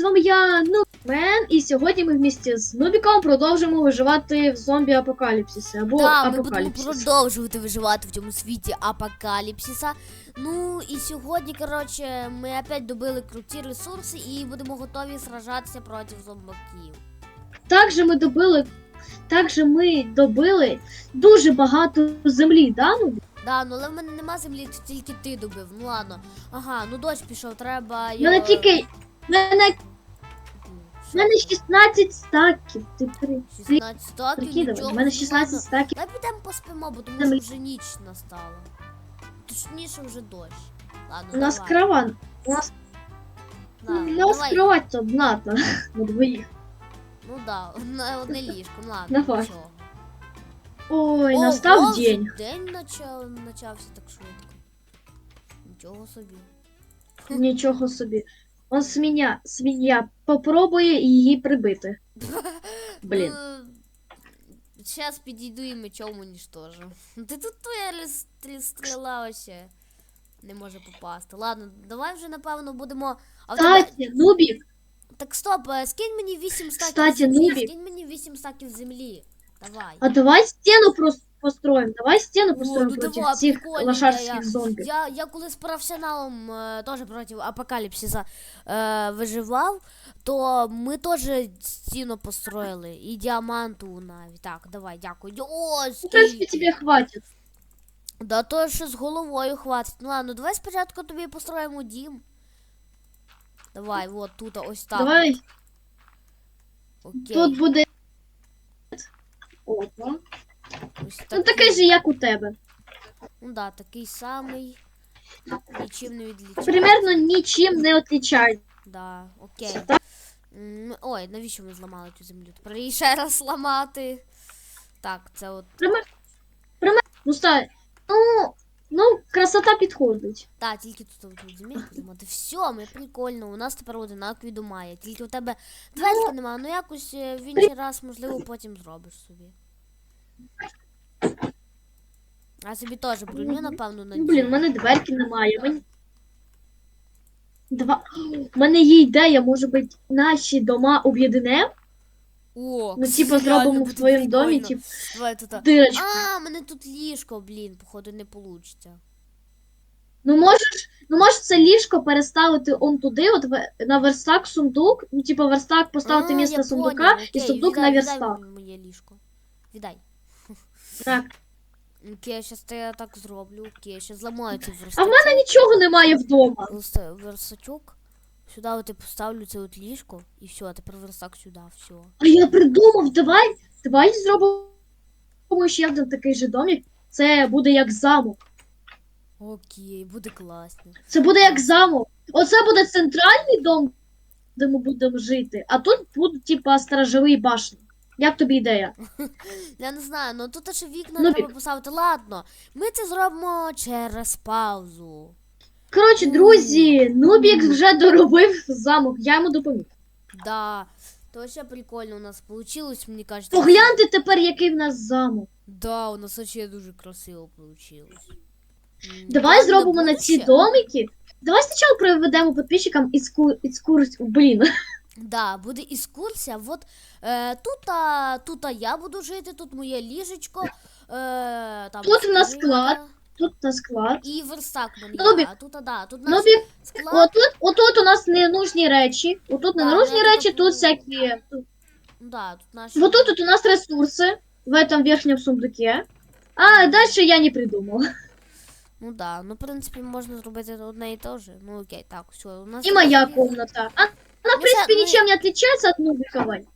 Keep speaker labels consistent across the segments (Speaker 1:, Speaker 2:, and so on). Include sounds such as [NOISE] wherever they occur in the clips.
Speaker 1: з вами я Нубмен, і сьогодні ми вместе з Нубіком продовжимо виживати в зомбі апокаліпсисі або
Speaker 2: Так, ми будемо продовжувати виживати в цьому світі апокаліпсиса. Ну і сьогодні, коротше, ми опять добили круті ресурси і будемо готові сражатися проти зомбаків.
Speaker 1: Також ми добили, також ми добили дуже багато землі, да, Нубі?
Speaker 2: Да, ну але в мене нема землі, це тільки ти добив. Ну ладно. Ага, ну дощ пішов, треба.
Speaker 1: В мене
Speaker 2: його-
Speaker 1: тільки. В мене, в мене 16 стаків. Ти при...
Speaker 2: 16 стаків,
Speaker 1: прикидувай,
Speaker 2: нічого.
Speaker 1: в мене 16
Speaker 2: ладно.
Speaker 1: стаків.
Speaker 2: Давай підемо поспимо, бо тому що вже ніч настала. Точніше вже дощ. Ладно,
Speaker 1: У нас
Speaker 2: давай.
Speaker 1: караван. У нас,
Speaker 2: Да,
Speaker 1: у нас
Speaker 2: давай.
Speaker 1: кровать одна та [LAUGHS] на двоїх.
Speaker 2: Ну да, одне, одне [LAUGHS] ліжко, ну ладно,
Speaker 1: Давай.
Speaker 2: нічого.
Speaker 1: Ой,
Speaker 2: Ого,
Speaker 1: настав
Speaker 2: вже
Speaker 1: день.
Speaker 2: День начав, начався так швидко. Нічого собі.
Speaker 1: Нічого собі. Он свиня, свиня попробує її прибити. [LAUGHS] Блін.
Speaker 2: Зараз підійду і мечом уніштожу. [LAUGHS] Ти тут твоя стріла вообще не може попасти. Ладно, давай вже напевно будемо. А в тебе...
Speaker 1: Нубік,
Speaker 2: Так стоп, е, скинь мені 8 стаків
Speaker 1: Кстати,
Speaker 2: землі.
Speaker 1: Нубік.
Speaker 2: Скинь мені 8 стаків землі. Давай.
Speaker 1: а давай стену просто построим. Давай стену построим
Speaker 2: ну
Speaker 1: против цих
Speaker 2: прикольно, я-
Speaker 1: зомбі.
Speaker 2: Я, я коли з професіоналом е, теж проти апокаліпсиса е, виживав, то ми теж стіну построїли. І діаманту навіть. Так, давай, дякую. О,
Speaker 1: Ну, В принципе,
Speaker 2: скільки.
Speaker 1: тебе хватит.
Speaker 2: Да то що з головою хватить. Ну ладно, давай спочатку тобі построїмо дім. Давай, от тут ось так.
Speaker 1: Давай,
Speaker 2: Окей.
Speaker 1: тут буде. Опа.
Speaker 2: Ось
Speaker 1: Ну такий же, як у тебе.
Speaker 2: Ну да, такий самий. Нічим не відлічається.
Speaker 1: Примерно нічим не отличається.
Speaker 2: Да, окей. М, Ой, навіщо ми зламали цю землю? Тепер її ще раз ламати. Так, це от.
Speaker 1: Ну, ста... ну, ну, красота підходить.
Speaker 2: Та, тільки тут тут земельку зламати. Все, ми прикольно. У нас тепер одинакові дома є. Тільки у тебе дверки немає, ну якось е, в інший раз, можливо, потім зробиш собі. Я собі теж броню, напевно,
Speaker 1: Ну, блін, в мене дверки немає. Мені... Два... У мене є ідея, може бути, наші дома об'єднемо?
Speaker 2: О,
Speaker 1: Ну,
Speaker 2: реально
Speaker 1: зробимо в твоєму домі, типу,
Speaker 2: а.
Speaker 1: дирочку.
Speaker 2: А, мене тут ліжко, блін, походу не получиться.
Speaker 1: Ну можеш, ну можеш це ліжко переставити он туди, от в- на верстак сундук. Ну, типу, верстак поставити
Speaker 2: А,
Speaker 1: місце сундука
Speaker 2: поняла,
Speaker 1: і
Speaker 2: окей,
Speaker 1: сундук
Speaker 2: віддай,
Speaker 1: на
Speaker 2: віддай
Speaker 1: верстак.
Speaker 2: мені моє ліжко. Віддай.
Speaker 1: Так.
Speaker 2: Окей, я щас я так зроблю. Окей, я щас зламаю цей
Speaker 1: А в мене нічого немає вдома.
Speaker 2: Верста- Верстачок. Сюди от я поставлю це от ліжко. І все, а тепер верстак сюди, все.
Speaker 1: А я придумав, давай, давай зробимо ще один такий же домик. Це буде як замок.
Speaker 2: Окей, буде класно.
Speaker 1: Це буде як замок. Оце буде центральний дом, де ми будемо жити, а тут будуть, типа, сторожові башні. Як тобі ідея?
Speaker 2: Я не знаю, ну тут ще вікна
Speaker 1: Ну,
Speaker 2: треба поставити. Ладно, ми це зробимо через паузу.
Speaker 1: Коротше, друзі, Нубік вже доробив замок, я йому допоміг.
Speaker 2: Да. То ще прикольно у нас вийшло, мені кажеться.
Speaker 1: Погляньте тепер, який в нас замок.
Speaker 2: Да, у нас вообще дуже красиво. М,
Speaker 1: Давай зробимо на ці домики. Давай спочатку проведемо підписчикам екскурсію. Блін.
Speaker 2: Да, буде екскурсія. Вот е, тут, а, тут а я буду жити, тут моє ліжечко. Е, там
Speaker 1: Тут в нас
Speaker 2: скриня
Speaker 1: склад. Тут на склад.
Speaker 2: І верстак в мене
Speaker 1: Нобік.
Speaker 2: є. А тут, а, да, тут наш
Speaker 1: Нубік,
Speaker 2: склад.
Speaker 1: отут, отут у нас ненужні речі. Отут
Speaker 2: Да,
Speaker 1: ненужні
Speaker 2: я
Speaker 1: речі,
Speaker 2: тут
Speaker 1: тут
Speaker 2: буду.
Speaker 1: всякі.
Speaker 2: Да, тут наші.
Speaker 1: Вот тут вот у нас ресурсы в этом верхнем сундуке. А дальше я не придумал.
Speaker 2: Ну да, ну в принципі можна зробити одне і те же. Ну окей, так, все. У нас
Speaker 1: И моя
Speaker 2: тут-
Speaker 1: комната. А- Она, в
Speaker 2: Ну,
Speaker 1: принципе,
Speaker 2: ну,
Speaker 1: ничем не отличается от нубиковой.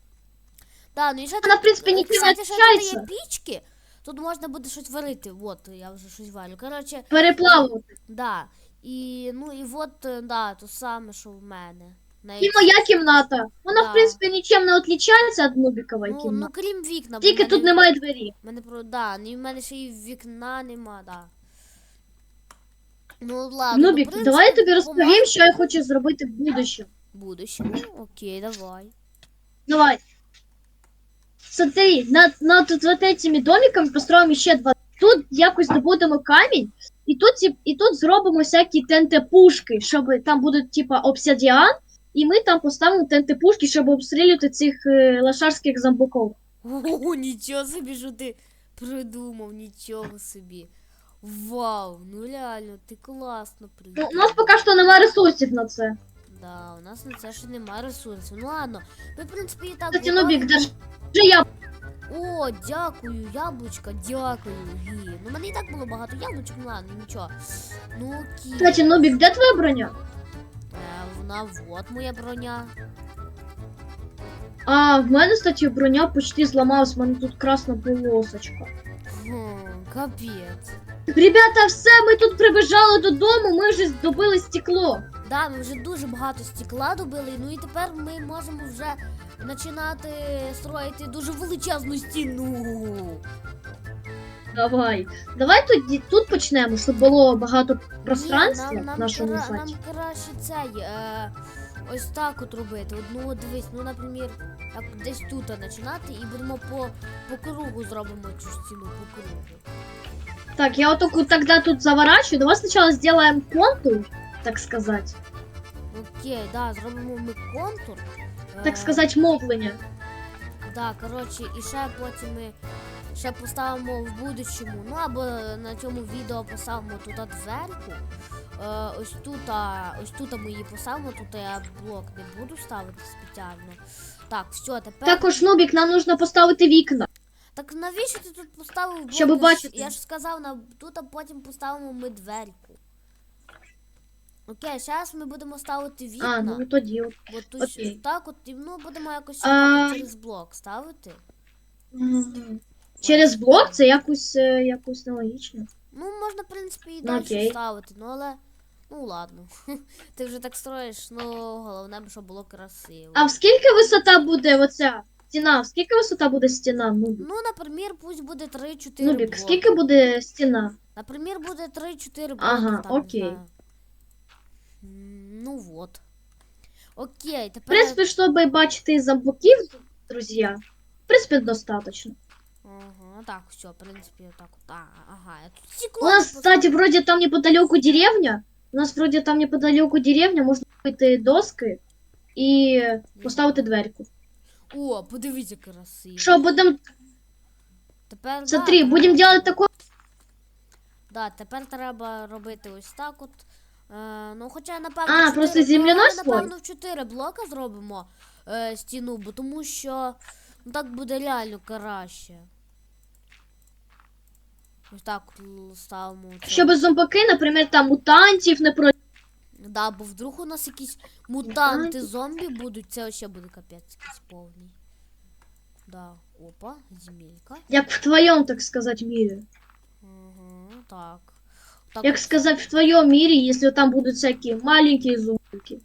Speaker 2: Да, ну і ще
Speaker 1: Вона, в принципі,
Speaker 2: тут,
Speaker 1: нічим не
Speaker 2: кстати, ще тут є
Speaker 1: відрізняється.
Speaker 2: пічки. Тут можна буде щось варити. Вот, я вже щось варю. Коротше,
Speaker 1: Переплавувати.
Speaker 2: Да. І ну і от, е, да, то саме, що в мене. На
Speaker 1: И моя кімната. Вона,
Speaker 2: Да.
Speaker 1: в принципі, нічим не отличається від нубикової
Speaker 2: ну, ну
Speaker 1: кімнати.
Speaker 2: крім вікна. бо в
Speaker 1: Тільки
Speaker 2: мене,
Speaker 1: тут немає двері.
Speaker 2: в Мене про да, ну, і в мене ще і вікна нема, да. Ну ладно.
Speaker 1: Нубік,
Speaker 2: ну, в
Speaker 1: давай я тобі
Speaker 2: принципі,
Speaker 1: розповім, що я хочу зробити в будущем.
Speaker 2: Будущому. Окей, давай.
Speaker 1: Давай. Смотри, над, над вот этими домиками построїмо ще два. Тут якось добудемо камінь, і тут, тип- і тут зробимо всякі ТНТ-пушки, щоб там будуть, типа, обсидіан, і ми там поставимо ТНТ пушки, щоб обстрілювати цих е, лошарських зомбаков.
Speaker 2: Ого, нічого собі, що ти придумав, нічого собі. Вау, ну реально, ти класно
Speaker 1: Ну,
Speaker 2: придумав.
Speaker 1: у нас поки що немає ресурсів на це.
Speaker 2: Да, у нас на це ще немає ресурсів. Ну ладно, ми, в принципі, і так.
Speaker 1: Кстати,
Speaker 2: готові.
Speaker 1: Нубік, даже я
Speaker 2: О, дякую, яблучка, дякую. Гі. Ну, мене і так було багато яблучок, ну ладно, нічого. Ну окей.
Speaker 1: Кстати, Нубік, де твоя броня?
Speaker 2: Е, вона вот моя броня.
Speaker 1: А, в мене, кстати, броня почти зламалась, в мене тут красна полосочка.
Speaker 2: Хм, капець.
Speaker 1: Ребята, все, ми тут прибіжали додому, ми вже здобили стекло.
Speaker 2: Да, ми вже дуже багато стекла добили, ну і тепер ми можемо вже починати строїти дуже величезну стіну.
Speaker 1: Давай. Давай тоді тут почнемо, щоб було багато пространства
Speaker 2: Ні,
Speaker 1: в
Speaker 2: нам,
Speaker 1: нашому
Speaker 2: кра- нам краще цей. Е, ось так от робити. Одну от дивись, ну, наприклад, як десь тут починати і будемо по, по кругу зробимо цю стіну по кругу.
Speaker 1: Так, я вот только тогда тут заворачиваю. Давай сначала сделаем контур, так сказать.
Speaker 2: Окей, да, зробимо ми контур.
Speaker 1: Так
Speaker 2: Е,
Speaker 1: сказать, мовлення.
Speaker 2: Да, коротше, і ще потім ми ще поставимо в будущому, ну або на цьому відео поставимо тут дверку. Е, ось тут, а, ось тут ми її поставимо, тут я блок не буду ставити спеціально. Так, все, тепер.
Speaker 1: Також, Нубік, нам нужно поставити вікна.
Speaker 2: Так навіщо ти тут поставив блок?
Speaker 1: Щоб бачити.
Speaker 2: Я ж сказав, на тут а потім поставимо ми дверку. Окей, зараз ми будемо ставити вікна.
Speaker 1: А, ну тоді. от.
Speaker 2: Тут
Speaker 1: окей.
Speaker 2: так, от і, ну будемо якось
Speaker 1: А.
Speaker 2: через блок ставити.
Speaker 1: Мгм. Через блок це якось, е, якось нелогічно.
Speaker 2: Ну, можна, в принципі, і
Speaker 1: Ну,
Speaker 2: далі
Speaker 1: окей.
Speaker 2: ставити, ну але. Ну ладно. [LAUGHS] Ти вже так строїш, ну головне, щоб було красиво.
Speaker 1: А в скільки висота буде оця стіна? В скільки висота буде стіна? Нубік,
Speaker 2: Ну, наприклад, пусть буде 3-4
Speaker 1: Нубік
Speaker 2: блоки.
Speaker 1: скільки буде стіна?
Speaker 2: Наприклад, буде 3-4 блоки.
Speaker 1: Ага,
Speaker 2: там, не
Speaker 1: окей.
Speaker 2: знаю. Ну вот. Окей,
Speaker 1: В
Speaker 2: тепер.
Speaker 1: принципі, щоб бачити зомбаків, друзі, в принципі, достаточно.
Speaker 2: Ага, так, все, в принципі, так. А, ага, я тут
Speaker 1: У нас, кстати, вроде там неподалеку деревня. У нас вроде там неподалеку деревня, можна купити доски і поставити дверку.
Speaker 2: О, подивіться, красиво.
Speaker 1: Що, будемо,
Speaker 2: Тепер.
Speaker 1: смотри,
Speaker 2: да,
Speaker 1: будемо делать таке.
Speaker 2: Да, тепер треба робити ось так от. Е, ну, хоча, напевно,
Speaker 1: А, просто земляной слой?
Speaker 2: напевно, в 4 блока зробимо е, стіну, бо тому що ну, так буде реально краще. Ось так л- ставимо. це.
Speaker 1: Щоб зомбаки, наприклад, там мутантів не про.
Speaker 2: Да, бо вдруг у нас якісь Мутанти. зомбі будуть, це ще буде капець якийсь повний. Да, опа, земелька.
Speaker 1: Як в твоєму, так сказати, мірі.
Speaker 2: Угу, так. Так
Speaker 1: Як
Speaker 2: от.
Speaker 1: сказати, в твоєму мірі, якщо там будуть всякі маленькі зомбаки.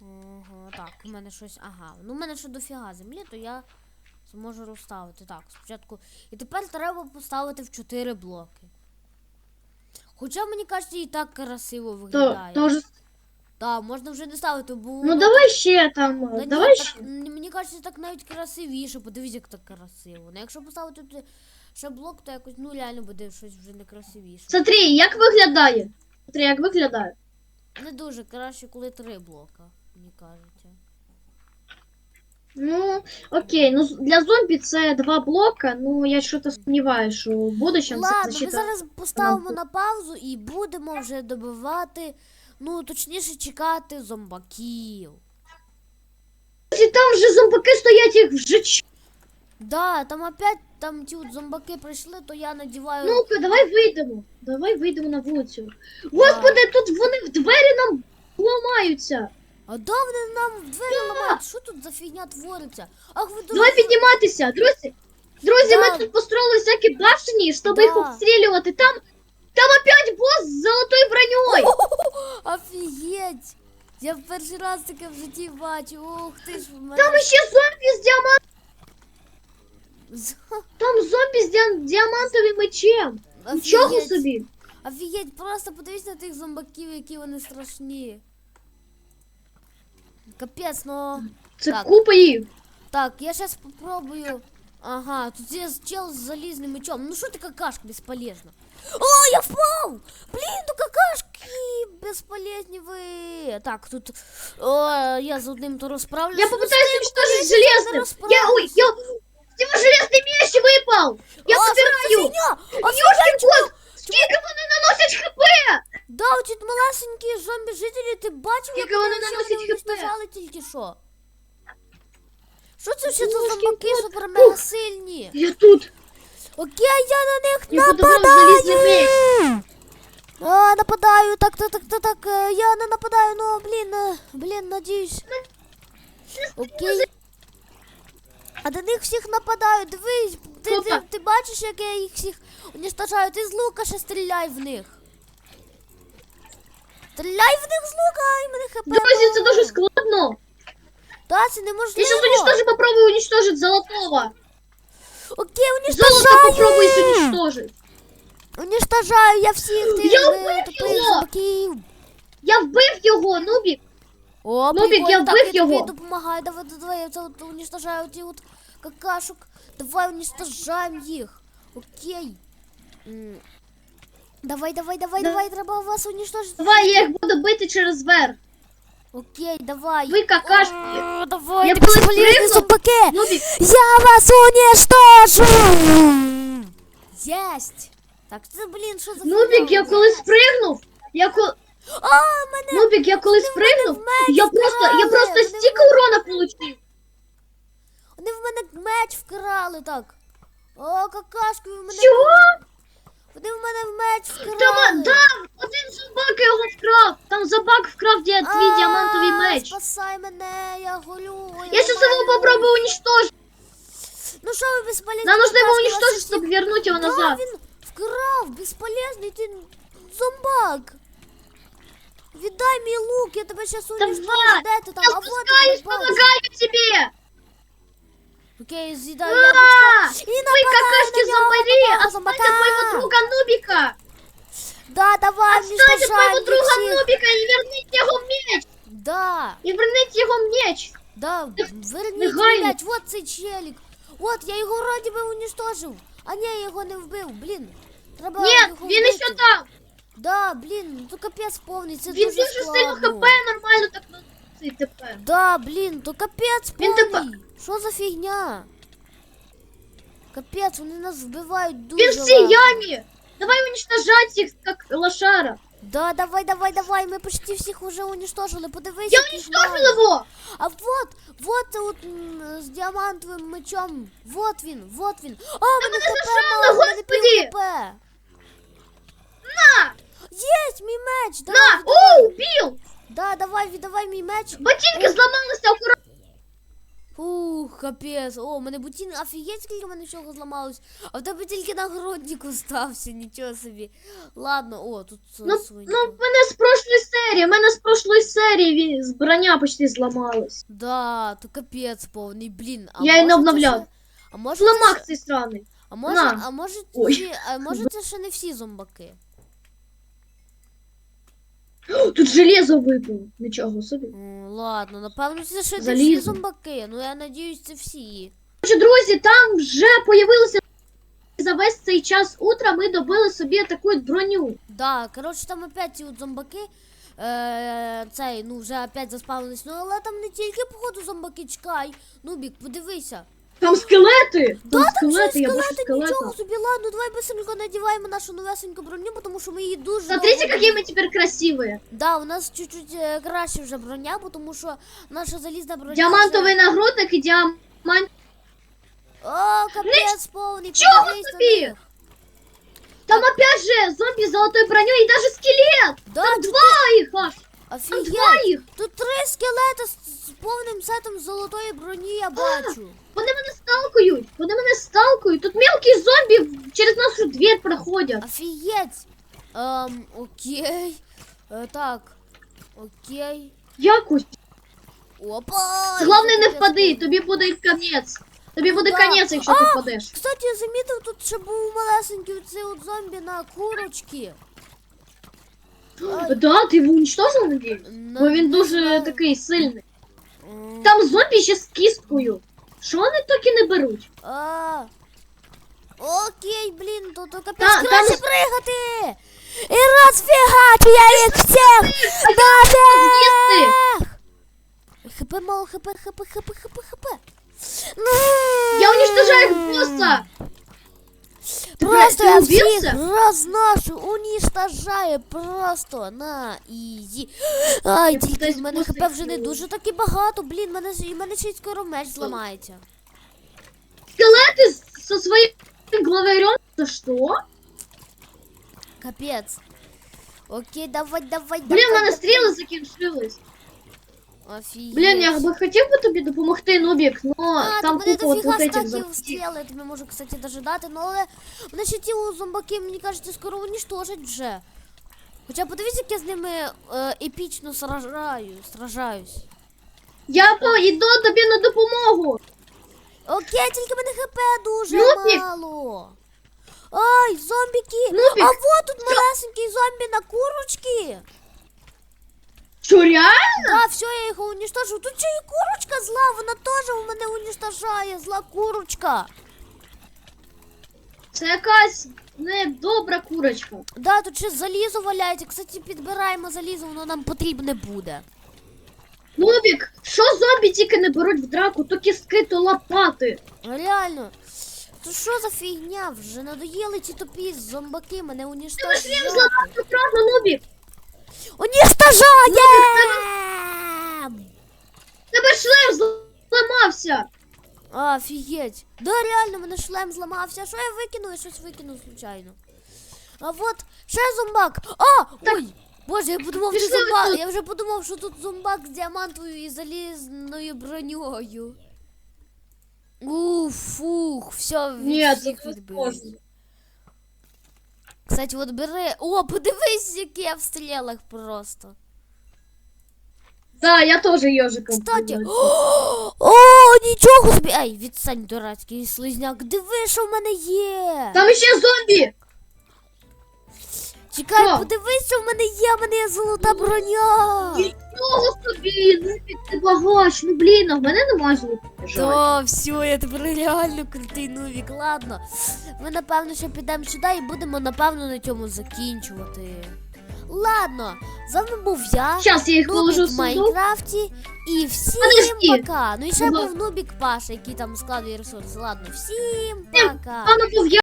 Speaker 2: Ага, так, у мене щось. Ага. Ну, у мене ще дофіга землі, то я зможу розставити. Так, спочатку. І тепер треба поставити в 4 блоки. Хоча мені кажеться, і так красиво виглядає.
Speaker 1: то ж...
Speaker 2: Так, можна вже не ставити, бо.
Speaker 1: Ну давай ще там.
Speaker 2: Та
Speaker 1: давай
Speaker 2: так,
Speaker 1: ще.
Speaker 2: м, мені кажеться, так навіть красивіше. Подивись, як так красиво. Ну, якщо поставити тут ще блок, то якось ну реально буде щось вже не красивіше.
Speaker 1: Смотри, як виглядає. Смотри, як виглядає.
Speaker 2: Не дуже краще, коли три блока, мені кажеться.
Speaker 1: Ну, окей, ну для зомбі це два блока, ну я щось сумніваюся, що в будущем це
Speaker 2: Ладно, ми зараз поставимо на паузу і будемо вже добивати, ну точніше чекати зомбаків.
Speaker 1: Там вже зомбаки стоять, їх вже ч...
Speaker 2: Да, там опять там ті от зомбаки прийшли, то я надіваю.
Speaker 1: Ну-ка, давай вийдемо. Давай вийдемо на вулицю. Господи, тут вони в двері нам ламаються.
Speaker 2: А да вони нам в двері ламають. Що тут за фігня твориться? Ах, ви
Speaker 1: Давай підніматися, друзі. Друзі,
Speaker 2: Да.
Speaker 1: ми тут построили всякі башні, щоб
Speaker 2: Да.
Speaker 1: їх обстрілювати. Там, там опять босс з золотою броньою. [LAUGHS]
Speaker 2: Офігеть! Я в перший раз таке в житті бачу. Ух ти ж в мене.
Speaker 1: Там ще зомбі з діамантом. [LAUGHS]
Speaker 2: з-
Speaker 1: Там зомбі з діам- діамантовим мечем. Нічого
Speaker 2: Офігеть.
Speaker 1: собі.
Speaker 2: Офігеть, просто подивись на тих зомбаків, які вони страшні. Капець, ну.
Speaker 1: Це
Speaker 2: Так.
Speaker 1: купа їх.
Speaker 2: Так, я сейчас попробую. Ага, тут є чел з залізним мечом. Ну що ти какашка безполезна? О, я впав! Блін, ну какашки! безполезні ви. Так, тут о, я з одним то розправлюся.
Speaker 1: Я
Speaker 2: ну,
Speaker 1: попытаюсь
Speaker 2: з тим
Speaker 1: уничтожить
Speaker 2: поліція не
Speaker 1: железным. Я, ой,
Speaker 2: розправлюся.
Speaker 1: я... У него железный меч выпал. Я
Speaker 2: О, що це
Speaker 1: собираю.
Speaker 2: фігня? А
Speaker 1: Ёшкин кот, сколько вони наносять хп?
Speaker 2: Да, оці малесенькі зомбі-жителі, ти бачив, як
Speaker 1: Скільки вони
Speaker 2: ще
Speaker 1: наносять
Speaker 2: вони
Speaker 1: хп?
Speaker 2: уничтожали тільки що? Що це ще за
Speaker 1: Ёшкін
Speaker 2: зомбаки
Speaker 1: кот.
Speaker 2: супер мега сильні?
Speaker 1: Я тут.
Speaker 2: Окей, я на них
Speaker 1: Я подобрав залізний меч.
Speaker 2: нападаю! А, нападаю, так, так, так, так, так, е, я не нападаю, ну, блін, е, блін, надіюсь. Окей. А до них всіх нападаю, дивись, ти, ти, ти бачиш, як я їх всіх уничтожаю, ти з лука ще стріляй в них. Стріляй в них з лука, і мене хп.
Speaker 1: Друзі, це дуже складно.
Speaker 2: Та, це
Speaker 1: Я
Speaker 2: неможливо.
Speaker 1: сейчас уничтожу, попробую уничтожить золотого.
Speaker 2: Окей,
Speaker 1: Золото
Speaker 2: уничтожаю.
Speaker 1: попробую уничтожить.
Speaker 2: Уничтожаю я всіх тих
Speaker 1: Я
Speaker 2: е,
Speaker 1: вбив його! Я вбив його, Нубік.
Speaker 2: О, прикольно,
Speaker 1: я
Speaker 2: так,
Speaker 1: вбив
Speaker 2: тобі
Speaker 1: його.
Speaker 2: допомагаю, давай, давай, я це от уничтожаю ті от какашок. Давай уничтожаємо їх. Окей. М. Давай, давай, давай,
Speaker 1: Да.
Speaker 2: давай, треба вас уничтожити.
Speaker 1: Давай, я їх буду бити через верх.
Speaker 2: Окей, давай.
Speaker 1: Ви какашки.
Speaker 2: О, Давай,
Speaker 1: Я
Speaker 2: ти
Speaker 1: коли
Speaker 2: зомбаки.
Speaker 1: Нубік,
Speaker 2: Я вас уничтожу! Єсть! Так, це, блін, що за
Speaker 1: Нубік, я коли спригнув, я коли...
Speaker 2: А, мене
Speaker 1: Нубік, я коли
Speaker 2: Вони в мене
Speaker 1: спригнув,
Speaker 2: в меч
Speaker 1: я просто, я
Speaker 2: вкрали,
Speaker 1: просто
Speaker 2: вони в
Speaker 1: стільки
Speaker 2: мене-
Speaker 1: урона получив.
Speaker 2: Вони в мене меч вкрали так. О, какашки, ви в мене.
Speaker 1: Чого?
Speaker 2: Вони в мене в меч вкрали.
Speaker 1: Там, да, один зубак його вкрав. Там забак вкрав ді- твій
Speaker 2: А,
Speaker 1: діамантовий меч.
Speaker 2: Спасай мене, я горю.
Speaker 1: Я сейчас его попробую уничтожить.
Speaker 2: Ну що ви безполезні?
Speaker 1: Нам нужно его
Speaker 2: какашки, вас
Speaker 1: уничтожить, чтобы вернуть его
Speaker 2: Да,
Speaker 1: назад.
Speaker 2: він вкрав, безполезний ти зомбак. Віддай мій лук, я тебе зараз уничтожу.
Speaker 1: Давай,
Speaker 2: Де ти там?
Speaker 1: Я
Speaker 2: А вот
Speaker 1: спускаюсь,
Speaker 2: ти бачу.
Speaker 1: помогаю тебе.
Speaker 2: Окей, з'їдаю
Speaker 1: А,
Speaker 2: яблучко. І
Speaker 1: Вы
Speaker 2: нападаю
Speaker 1: какашки
Speaker 2: на нього,
Speaker 1: зомбари,
Speaker 2: такого
Speaker 1: отстаньте
Speaker 2: зомбака.
Speaker 1: от моего друга Нубика.
Speaker 2: Да, давай,
Speaker 1: Отстаньте от
Speaker 2: уничтожаем
Speaker 1: моего
Speaker 2: їх
Speaker 1: друга
Speaker 2: всіх.
Speaker 1: Нубика и верните его меч.
Speaker 2: Да,
Speaker 1: И верните его меч.
Speaker 2: да, верніть
Speaker 1: негайно.
Speaker 2: м'яч, вот цей челік. От, я його вроді би уничтожив. А ні, я його не вбив, блін. Треба
Speaker 1: Нет,
Speaker 2: його
Speaker 1: він
Speaker 2: вбити.
Speaker 1: еще там.
Speaker 2: Да, блін, ну то капець повний, це
Speaker 1: Він
Speaker 2: дуже
Speaker 1: дуже сильно
Speaker 2: складно.
Speaker 1: хп нормально так носить тепер.
Speaker 2: Да, блін, то капець
Speaker 1: Він
Speaker 2: повний.
Speaker 1: тепер-
Speaker 2: Що за фігня? Капець, вони нас вбивають дуже
Speaker 1: Він в цій
Speaker 2: легко.
Speaker 1: ямі. Давай уничтожать их, как лошара.
Speaker 2: Да, давай, давай, давай, ми почти всіх уже уничтожили, подивись,
Speaker 1: Я
Speaker 2: яких мало.
Speaker 1: уничтожил его.
Speaker 2: А вот, вот от м, з діамантовим мечом. Вот він, вот він. А, мене
Speaker 1: мене
Speaker 2: хп
Speaker 1: зажало,
Speaker 2: мало, в мене пів
Speaker 1: господи!
Speaker 2: хп.
Speaker 1: На,
Speaker 2: Єсть, мій меч. Давай,
Speaker 1: на,
Speaker 2: віддавай.
Speaker 1: о, убил.
Speaker 2: Да, давай, віддавай мій меч.
Speaker 1: Ботинки сломалися аккуратно.
Speaker 2: Ух, капець. О, у мене бутін, офігеть, скільки в мене всього зламалось. А в тебе тільки нагородник остався, нічого собі. Ладно, о, тут е,
Speaker 1: Ну,
Speaker 2: свинька.
Speaker 1: ну, в мене з прошлої серії, в мене з прошлої серії він- з броня почти зламалась.
Speaker 2: Да, то капець повний, блін. А
Speaker 1: Я її не
Speaker 2: може це
Speaker 1: обновляв.
Speaker 2: ще- А може, це
Speaker 1: цей сраний.
Speaker 2: а може,
Speaker 1: На.
Speaker 2: а може,
Speaker 1: Ой.
Speaker 2: ці- а може це ще не всі зомбаки?
Speaker 1: О, [GASPS] Тут железо випало. Нічого собі.
Speaker 2: М, Ладно, напевно, це ще не всі зомбаки. Ну я надіюсь, це всі.
Speaker 1: Отже, друзі, там вже появилося за весь цей час утра ми добили собі таку от броню.
Speaker 2: Да, коротше, там опять ці от зомбаки. Е, цей, ну вже опять заспавнились. Ну але там не тільки, походу, зомбаки, чекай. Нубік, подивися.
Speaker 1: Там скелети!
Speaker 2: Да,
Speaker 1: Там
Speaker 2: там
Speaker 1: скелети,
Speaker 2: же
Speaker 1: я бачу
Speaker 2: скелети, нічого
Speaker 1: скелета.
Speaker 2: собі, ладно, давай быстренько надіваємо нашу новесеньку броню, тому що ми її дуже.
Speaker 1: Смотрите,
Speaker 2: довго-
Speaker 1: какие мы теперь красивые.
Speaker 2: Да, у нас чуть-чуть е, краще вже броня, бо тому що наша залізна броня.
Speaker 1: Діамантовий
Speaker 2: вже-
Speaker 1: нагрудник і діамант.
Speaker 2: О, капець повний,
Speaker 1: Чого
Speaker 2: подивись на
Speaker 1: собі?
Speaker 2: них.
Speaker 1: Там опять же зомби с золотой броней и даже скелет!
Speaker 2: Да,
Speaker 1: Там
Speaker 2: тут
Speaker 1: два их аж! Там
Speaker 2: Офігеть.
Speaker 1: два їх!
Speaker 2: Тут три скелета з, з повним сетом золотої броні я бачу.
Speaker 1: Вони мене сталкують! Вони мене сталкують! Тут мелкі зомбі через нашу дверь проходять!
Speaker 2: Офігеть. Ем, окей. Е, так. Окей.
Speaker 1: Якось!
Speaker 2: Опа!
Speaker 1: Головне не впади, тобі буде конець! Тобі буде
Speaker 2: Да.
Speaker 1: конець, якщо ти
Speaker 2: А!
Speaker 1: впадеш.
Speaker 2: Кстати, я замітив, тут ще був малесенький цей от зомбі на курочки.
Speaker 1: Да, ти його уничтожив, надіюсь?
Speaker 2: На-
Speaker 1: Бо він дуже такий сильний. Там зомбі ще з кісткою. Що вони тільки не беруть?
Speaker 2: А. Окей, блін, тут капець
Speaker 1: Та-
Speaker 2: краще
Speaker 1: там-
Speaker 2: пригати. І розфігачу я їх всіх
Speaker 1: З'їсти!
Speaker 2: ХП мало, хп, хп, хп, хп, хп. Ну,
Speaker 1: Я уничтожаю босса! Ты
Speaker 2: Просто
Speaker 1: про-
Speaker 2: я
Speaker 1: ты
Speaker 2: всіх
Speaker 1: убился?
Speaker 2: розношу, уничтожаю просто на ізі. Ай,
Speaker 1: Я
Speaker 2: тільки
Speaker 1: пытаюсь
Speaker 2: в мене
Speaker 1: просто
Speaker 2: хп вже не
Speaker 1: їх-
Speaker 2: дуже таки багато. Блін, мене, ж- і мене ще й скоро меч зламається.
Speaker 1: Скелеты с- со своим главарем? Это что?
Speaker 2: Капець. Окей, давай, давай,
Speaker 1: Блін,
Speaker 2: давай.
Speaker 1: в мене
Speaker 2: давай.
Speaker 1: стріли закінчились.
Speaker 2: Офігеть.
Speaker 1: Блін, я би хотів би тобі допомогти, Нубік, но
Speaker 2: А,
Speaker 1: там купа от вот этих замків.
Speaker 2: стріли, я тобі можу, кстати, дожидати, ну але мене ще ті зомбаки, мені кажеться, скоро уничтожать вже. Хоча подивись, як я з ними е, епічно сражаю, сражаюсь.
Speaker 1: Я по іду тобі на допомогу.
Speaker 2: Окей, тільки мене хп дуже
Speaker 1: Нубік!
Speaker 2: мало. Ай, зомбіки!
Speaker 1: Нубік!
Speaker 2: А вот тут малесенький зомбі на курочки.
Speaker 1: Що, реально?
Speaker 2: Да, все, я їх уничтожу. Тут ще і курочка зла, вона теж у мене уничтожає, зла курочка.
Speaker 1: Це якась недобра курочка.
Speaker 2: Да, тут ще залізо валяється. Кстати, підбираємо залізо, воно нам потрібне буде.
Speaker 1: Нубік, що зомбі тільки не беруть в драку, то кістки, то лопати.
Speaker 2: Реально. Це що за фігня? Вже надоїли ті тупі зомбаки, мене
Speaker 1: Ти шлем
Speaker 2: уничтожають.
Speaker 1: зламав, правда, Нубік.
Speaker 2: Уничтожаємо!
Speaker 1: Тебе шлем зламався.
Speaker 2: Офігеть. Да, реально, мене шлем зламався. Що я викинув? Я щось викинув случайно. А вот, ще зомбак. А! Ой! Боже, я подумав, що
Speaker 1: Пішли ви
Speaker 2: зомбак.
Speaker 1: тут.
Speaker 2: Я вже подумав, що тут зомбак з діамантовою і залізною броньою. Уф, фух, все, від
Speaker 1: Ні,
Speaker 2: всіх
Speaker 1: не
Speaker 2: відбив.
Speaker 1: можна.
Speaker 2: Кстати, от бери. О, подивись, який я в стрілах просто.
Speaker 1: Да, я теж йожиком.
Speaker 2: Кстати, [GASPS]
Speaker 1: буду.
Speaker 2: о, о, нічого собі. Ай, відстань, дурацький слизняк. Диви, що в мене є.
Speaker 1: Там ще зомбі.
Speaker 2: Чекай,
Speaker 1: Що?
Speaker 2: подивись, що в мене є, в мене є золота броня.
Speaker 1: Нічого собі, Нубік, ти багач. Ну блін, а в мене немає золота. Жаль.
Speaker 2: То, все, я тепер реально крутий новік. Ладно. Ми напевно ще підемо сюди і будемо напевно на цьому закінчувати. Ладно, з вами був я.
Speaker 1: Щас я їх положу
Speaker 2: Нубік
Speaker 1: в
Speaker 2: в
Speaker 1: сундук.
Speaker 2: Майнкрафті. І всім
Speaker 1: Подожди.
Speaker 2: пока. Ну і ще
Speaker 1: Будь
Speaker 2: був Нубік Паша, який там складує ресурси. Ладно, всім
Speaker 1: Всім
Speaker 2: пока.
Speaker 1: Пане Пов, я